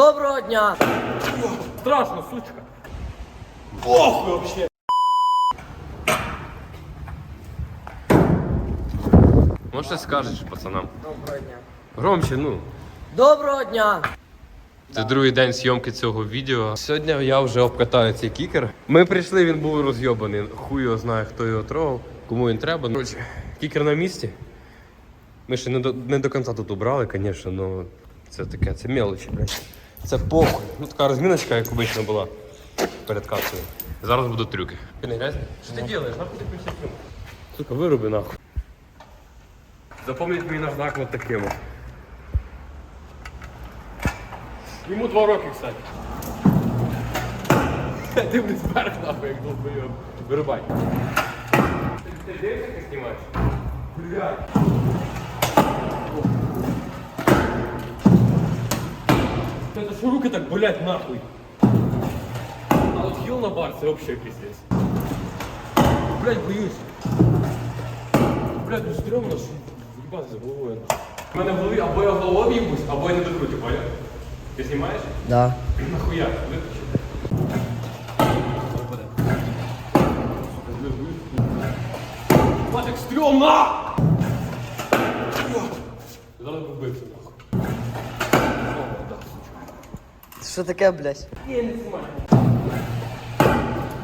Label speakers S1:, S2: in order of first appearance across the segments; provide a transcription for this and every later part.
S1: Доброго дня!
S2: Страшно, сучка. Похуй вообще. Може щось скажеш пацанам?
S1: Доброго дня.
S2: Громче, ну.
S1: Доброго дня!
S2: Це другий день зйомки цього відео. Сьогодні я вже обкатаю цей кікер. Ми прийшли, він був розйобаний. Хуй його знає, хто його трогав, кому він треба. Короче, кікер на місці. Ми ще не до, не до кінця тут убрали, звісно, але це таке, це мелочі, блядь. Це похуй. Ну така розміночка, як обично була перед капсулою. Зараз будуть трюки. Ти не грязний? Що ти робиш? Нахуй ти включив трюк? Сука, вироби нахуй. Запомніть мій наждак вот таким. от. Йому два роки, кстати. Дивлюсь вверх нахуй, як долбойоб. Вирубай. Ти, ти дивишся, як знімаєш? Блядь. Это что руки так болять нахуй? А вот хил на бар, це вообще пиздец. Блять, боюсь. Блять, ну стрёмно, що їбати за головою. У мене в голові або я головою їбусь, або я не докрутю, понял? Ти знімаєш?
S1: Да.
S2: Нахуя? Виключи. Мать, як стрьомно! Зараз вбився,
S1: Що таке, блядь?
S2: Не, не снимай.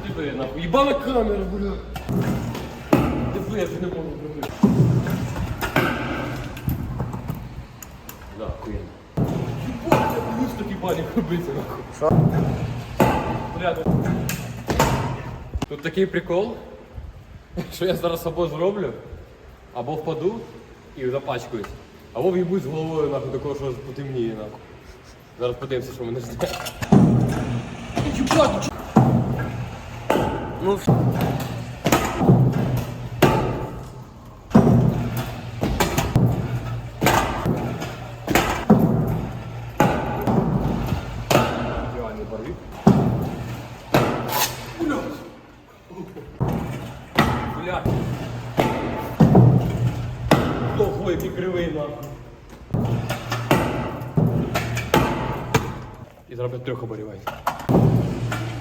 S2: Диви, нахуй. Ебана камера, бля. Диви, я вже не можу зробити. Да, охуєнно. Ебать, я боюсь такі бані робити, нахуй.
S1: Що?
S2: Бля, ну. Тут такий прикол, що я зараз або зроблю, або впаду і запачкаюсь, або в'їбусь головою нахуй такого, що потемніє нахуй. Зараз подивимося, що мене жде.
S1: Ну,
S2: І зроблять трьох оборівань.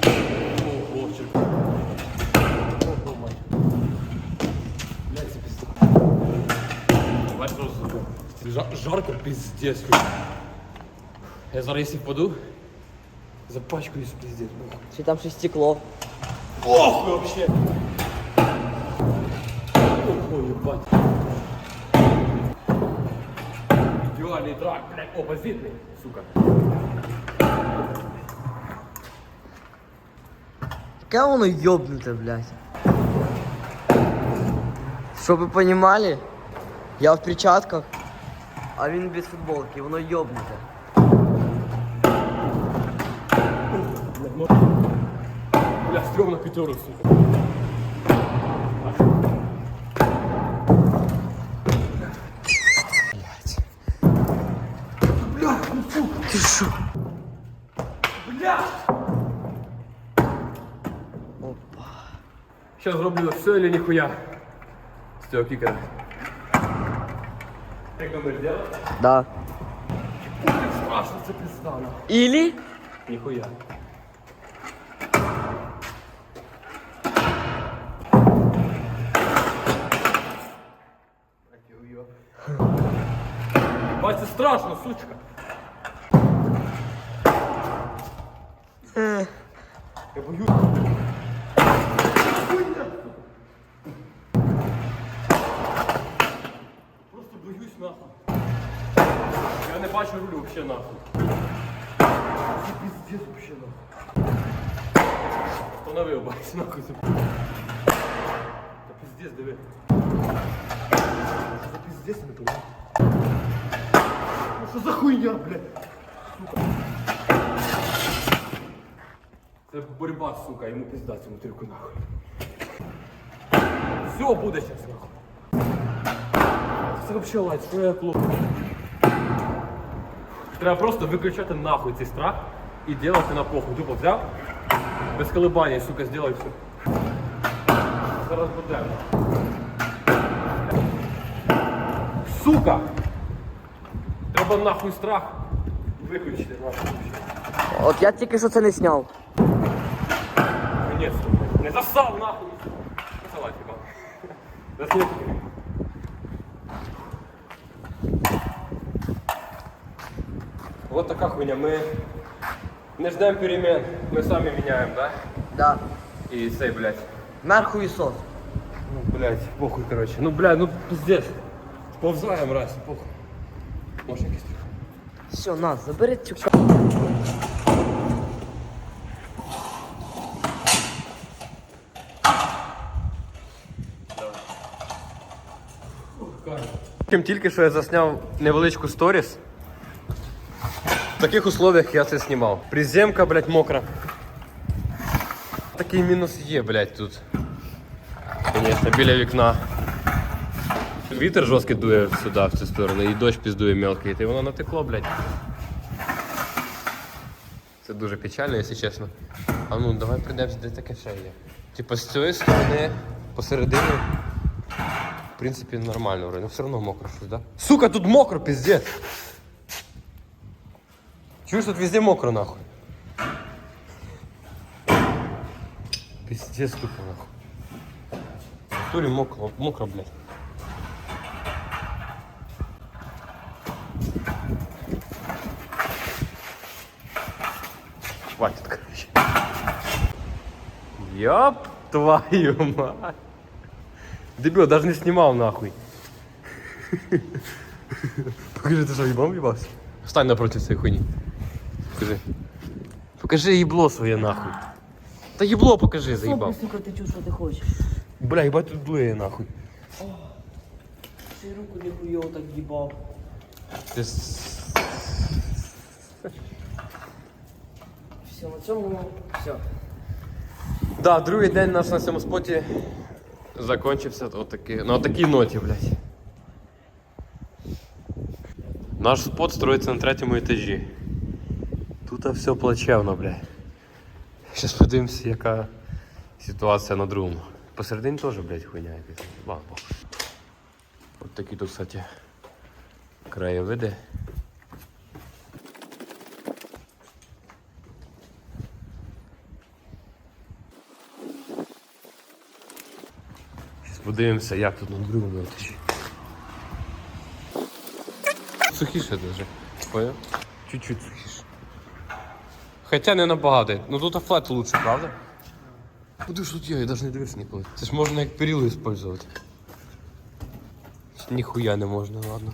S2: Ого, черт. Ого, мать. Блядь, це пізда. Бать просто. Жа- Жарко пиздец. Я зараз якщо впаду, запачкаюсь пиздец. бля.
S1: чи там ще стекло?
S2: Похуй вообще. Ого, ебать. Идеальный трак, блядь, оппозитный, сука.
S1: Таке воно йобнуте, блядь. Щоб ви понімали, я в перчатках, а він без футболки, воно йобнуте.
S2: Ну... Бля, стрёмно пятеру, сука. Блядь. Бля, ну сука.
S1: Ти що?
S2: Бля! Сейчас зроблю все или нихуя. С цього кікера. Як думаєш, делать?
S1: Да.
S2: Страшно, це пизда, нахуй.
S1: Ілі?
S2: Нихуя. Бать, це страшно, сучка. Я боюсь. Бачу рулю вообще нахуй. Пиздец вообще нахуй. Остановив, бать, нахуй. Та пиздец, диви. Що за пиздец, я не понимаю. Ну що за хуйня, блядь? Сука. Це борьба, сука, йому пизда цьому тирку нахуй. Все буде щас нахуй. Це вообще лайт, що я клоп. Треба просто виключати нахуй цей страх і делати на похуй. Тупо взяв, без колебання, сука, сделай все. Зараз буде. Сука! Треба нахуй страх Виключити, ладно.
S1: От я тільки що це не зняв.
S2: Блядь. Не засал нахуй. Салат, ебал. Засни. Вот така хуйня. Ми не ждемо перемен. Ми самі міняємо, да?
S1: Да.
S2: І цей, блядь.
S1: Мерху і сос.
S2: Ну, блядь, похуй, короче. Ну, блядь, ну пиздец. Повзаємо раз, похуй. Може якийсь
S1: Все, на, забери цю к-
S2: тільки що я засняв невеличку сторіс. Таких условиях я це знімав. Приземка, блядь, мокра. Такий мінус є, блядь, тут. Звісно, біля вікна. Вітер жорсткий дує сюди, в цю сторону, і дощ піздує мелкий, і воно натекло, блядь. Це дуже печально, якщо чесно. А ну, давай прийдемося, де таке ще є. Типа з цієї сторони, посередині. В принципе, нормально вроде, но все равно мокро что да? Сука, тут мокро, пиздец! Чуешь, тут везде мокро, нахуй. Пиздец тупо, нахуй. В натуре мокро, мокро, блядь. Хватит, короче. Ёб твою мать. Дебил, даже не снимал нахуй. Покажи, ты что, ебом ебался? Встань напротив своей хуйни. Покажи. Покажи ебло своє нахуй. Та ебло покажи, заебал.
S1: сука, ти чув, що ти хочеш.
S2: Бля, ебать тут дує нахуй.
S1: Ти руку не хуйово так їбав.
S2: Ти с-
S1: Все, на цьому все.
S2: Да, другий день наш на цьому споті закончився отаки, на отакій ноті, блядь. Наш спот строїться на третьому етажі. Тут все плачевно, блядь. Зараз подивимося, яка ситуація на другому. Посередині теж, блядь, хуйня якась. Ладно. От такі тут, кстати, краєвиди. Зараз подивимося, як тут на другому етажі. Сухіше даже. Понял? Чуть-чуть сухіше. Хоча не набагато. Ну тут флет лучше, правда? Куди ж тут є? Я навіть не дивився ніколи. Це ж можна як перілу використовувати. Ніхуя не можна, ладно.